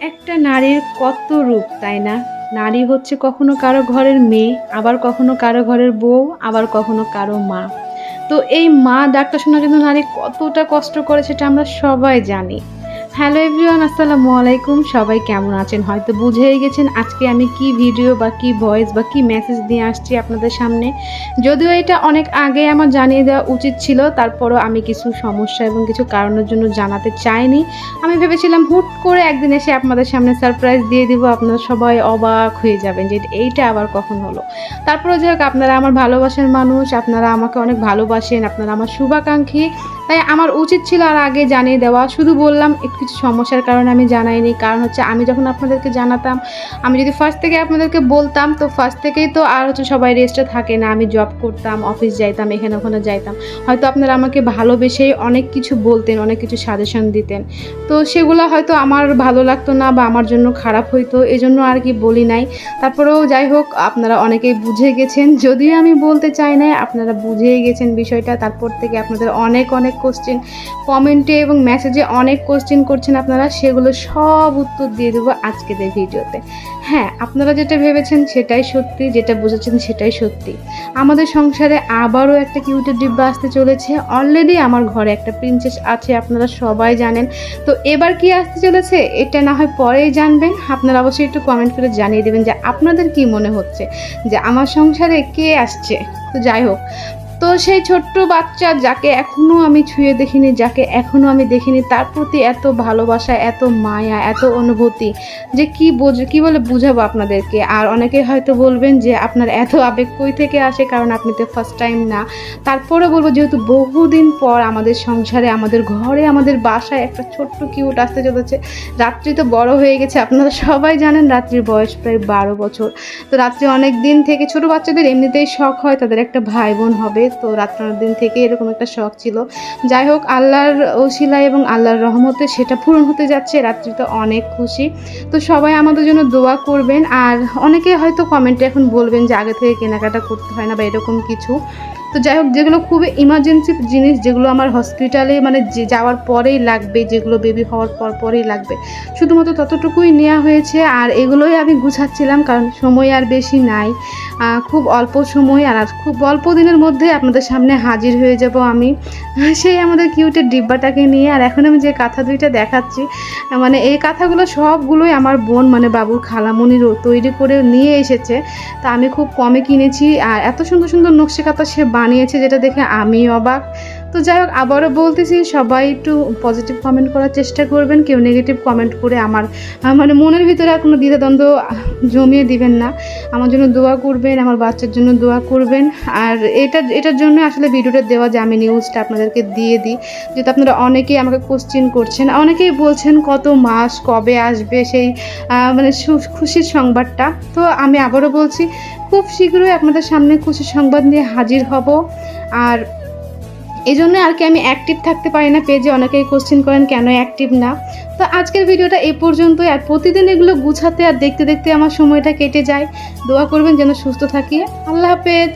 একটা নারীর কত রূপ, তাই না? নারী হচ্ছে কখনো কারও ঘরের মেয়ে, আবার কখনো কারও ঘরের বউ, আবার কখনো কারও মা। তো এই মা ডাক্তার শোনার জন্য নারী কতটা কষ্ট করে, সেটা আমরা সবাই জানি। হ্যালো এভরিওয়ান, আসসালামু আলাইকুম। সবাই কেমন আছেন? হয়তো বুঝেই গেছেন আজকে আমি কি ভিডিও বা কি ভয়েস বা কি মেসেজ দিয়ে আসছি আপনাদের সামনে। যদিও এটা অনেক আগে আমার জানিয়ে দেওয়া উচিত ছিল, তারপরও আমি কিছু সমস্যা এবং কিছু কারণের জন্য জানাতে চাইনি। আমি ভেবেছিলাম হুট করে একদিন এসে আপনাদের সামনে সারপ্রাইজ দিয়ে দিব, আপনারা সবাই অবাক হয়ে যাবেন যে এইটা আবার কখন হলো। তারপরে যাই হোক, আপনারা আমার ভালোবাসার মানুষ, আপনারা আমাকে অনেক ভালোবাসেন, আপনারা আমার শুভাকাঙ্ক্ষী। তাই আমার উচিত ছিল আর আগে জানিয়ে দেওয়া। শুধু বললাম, একটু কিছু সমস্যার কারণে আমি জানাইনি। কারণ হচ্ছে আমি যখন আপনাদেরকে জানাতাম, আমি যদি ফার্স্ট থেকে আপনাদেরকে বলতাম, তো ফার্স্ট থেকেই তো আর হচ্ছে সবাই রেস্টে থাকে না। আমি জব করতাম অফিস যাইতাম, এখানে ওখানে যাইতাম। হয়তো আপনারা আমাকে ভালোবেসেই অনেক কিছু বলতেন, অনেক কিছু সাজেশন দিতেন। তো সেগুলো হয়তো আমার ভালো লাগতো না বা আমার জন্য খারাপ হইতো এই জন্য আর কি বলি নাই। তারপরেও যাই হোক, আপনারা অনেকেই বুঝে গেছেন। যদিও আমি বলতে চাই না আপনারা বুঝেই গেছেন বিষয়টা। তারপর থেকে আপনাদের অনেক অনেক কোশ্চেন কমেন্টে এবং মেসেজে অনেক কোশ্চেন করছেন আপনারা, সেগুলো সব উত্তর দিয়ে দেবো আজকের এই ভিডিওতে। হ্যাঁ আপনারা যেটা ভেবেছেন সেটাই সত্যি, যেটা বুঝেছেন সেটাই সত্যি। আমাদের সংসারে আবারও একটা কিউটের ডিব্বা আসতে চলেছে। অলরেডি আমার ঘরে একটা প্রিন্সেস আছে, আপনারা সবাই জানেন। তো এবার কি আসতে চলেছে, এটা না হয় পরেই জানবেন। আপনারা অবশ্যই একটু কমেন্ট করে জানিয়ে দেবেন যে আপনাদের কি মনে হচ্ছে, যে আমার সংসারে কে আসছে। তো যাই হোক তো সেই ছোট্ট বাচ্চা যাকে এখনও আমি ছুঁয়ে দেখিনি, যাকে এখনও আমি দেখিনি, তার প্রতি এত ভালোবাসা, এত মায়া, এত অনুভূতি যে কি বোঝ, কি বলে বুঝাবো আপনাদেরকে? আর অনেকে হয়তো বলবেন যে আপনার এত আবেগ কই থেকে আসে? কারণ আপনি তো ফার্স্ট টাইম না। তারপরে বলব যেহেতু বহুদিন পর আমাদের সংসারে, আমাদের ঘরে, আমাদের বাসায় একটা ছোট্ট কিউট আসতে চলেছে, রাত্রি তো বড় হয়ে গেছে, আপনারা সবাই জানেন রাত্রির বয়স প্রায় বারো বছর। তো রাত্রি অনেক দিন থেকে ছোট বাচ্চাদের এমনিতেই শখ হয়, তাদের একটা ভাই বোন হবে তো রাত্রার দিন থেকে এরকম একটা শখ ছিল। যাই হোক, আল্লাহর ওশিলা এবং আল্লাহর রহমতে সেটা পূরণ হতে যাচ্ছে, রাত্রি তো অনেক খুশি। তো সবাই আমাদের জন্য দোয়া করবেন, আর অনেকে হয়তো কমেন্টে এখন বলবেন যে আগে থেকে কেনাকাটা করতে হয় না বা এরকম কিছু। তো যাই হোক, যেগুলো খুবই ইমার্জেন্সি জিনিস, যেগুলো আমার হসপিটালে মানে যে যাওয়ার পরেই লাগবে, যেগুলো বেবি হওয়ার পর পরেই লাগবে। শুধুমাত্র ততটুকুই নেওয়া হয়েছে, আর এগুলোই আমি গুছাচ্ছিলাম, কারণ সময় আর বেশি নাই। খুব অল্প সময়, আর খুব অল্প দিনের মধ্যে আপনাদের সামনে হাজির হয়ে যাব আমি। সেই আমাদের কিউটের ডিব্বাটাকে নিয়ে, আর এখন আমি যে কাঁথা দুইটা দেখাচ্ছি মানে এই কাঁথাগুলো সবগুলোই আমার বোন মানে বাবুর খালামণির তৈরি করে নিয়ে এসেছে। তা আমি খুব কমে কিনেছি, আর এত সুন্দর সুন্দর নকশি কাঁথা সে বানিয়েছে যেটা দেখে আমি অবাক। তো যাই হোক, আবারও বলতেছি, সবাই একটু পজিটিভ কমেন্ট করার চেষ্টা করবেন, কেউ নেগেটিভ কমেন্ট করে আমার মানে মনের ভিতরে কোনো দ্বিধাদ্বন্দ্ব জমিয়ে দিবেন না। আমার জন্য দোয়া করবেন, আমার বাচ্চার জন্য দোয়া করবেন। আর এটা, এটার জন্য আসলে ভিডিওটা দেওয়া যে আমি নিউজটা আপনাদেরকে দিয়ে দিই, যেহেতু আপনারা অনেকেই আমাকে কোশ্চেন করছেন, অনেকেই বলছেন কত মাস, কবে আসবে সেই মানে খুশির সংবাদটা। তো আমি আবারও বলছি, খুব শীঘ্রই আপনাদের সামনে খুশির সংবাদ নিয়ে হাজির হব। আর এই জন্য আর কি আমি অ্যাক্টিভ থাকতে পারি না, পেজে অনেকেই কোশ্চেন করেন কেন অ্যাক্টিভ না। তো আজকের ভিডিওটা এ পর্যন্তই, আর প্রতিদিন এগুলো গুছাতে আর দেখতে দেখতে আমার সময়টা কেটে যায়। দোয়া করবেন যেন সুস্থ থাকি। আল্লাহ হাফেজ।